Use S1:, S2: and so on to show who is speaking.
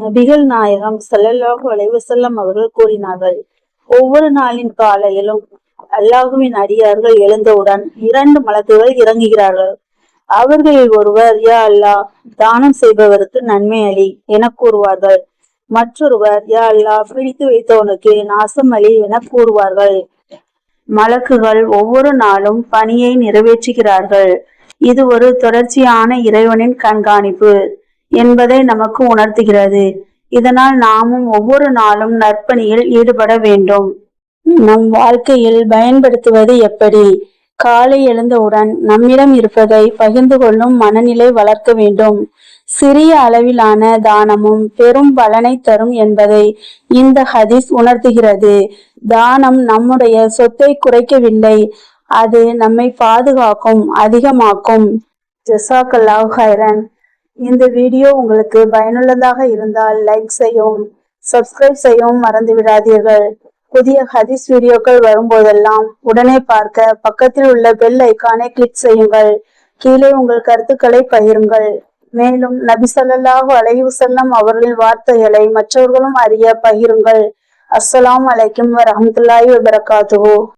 S1: நபிகள் நாயகம் ஸல்லல்லாஹு அலைஹி அவர்கள் கூறினார்கள் ஒவ்வொரு நாளின் காலையிலும் அல்லாஹுவின் அடியார்கள் எழுந்தவுடன் இரண்டு மலக்குகள் இறங்குகிறார்கள். அவர்களில் ஒருவர் யா அல்லாஹ் தானம் செய்பவருக்கு நன்மை அளி என கூறுவார்கள். மற்றொருவர் யா அல்லாஹ் பிடித்து வைத்தவனுக்கு நாசம் அளி என கூறுவார்கள். மலக்குகள் ஒவ்வொரு நாளும் பணியை நிறைவேற்றுகிறார்கள். இது ஒரு தொடர்ச்சியான இறைவனின் கண்காணிப்பு. என்பதை நமக்கு உணர்த்துகிறது. இதனால் நாமும் ஒவ்வொரு நாளும் நற்பணியில் ஈடுபட வேண்டும். நம் வாழ்க்கையில் பயன்படுத்துவது எப்படி? காலை எழுந்தவுடன் நம்மிடம் இருப்பதை பகிர்ந்து கொள்ளும் மனநிலை வளர்க்க வேண்டும். சிறிய அளவிலான தானமும் பெரும் பலனை தரும் என்பதை இந்த ஹதீஸ் உணர்த்துகிறது. தானம் நம்முடைய சொத்தை குறைக்கவில்லை. அது நம்மை பாதுகாக்கும் அதிகமாக்கும். ஜசாக்கல்லாஹ் ஹைரன் இந்த வீடியோ உங்களுக்கு பயனுள்ளதாக இருந்தால் லைக் செய்யவும் சப்ஸ்கிரைப் செய்யவும் மறந்து விடாதீர்கள். புதிய ஹதீஸ் வீடியோக்கள் வரும்போதெல்லாம் உடனே பார்க்க பக்கத்தில் உள்ள பெல் ஐக்கானை கிளிக் செய்யுங்கள். கீழே உங்கள் கருத்துக்களை பகிருங்கள். மேலும் நபி ஸல்லல்லாஹு அலைஹி அவர்களின் வார்த்தைகளை மற்றவர்களும் அறிய பகிருங்கள். அஸ்ஸலாமு வலைக்கும் வரஹ்மத்துல்லாஹி வபரகாத்துஹு.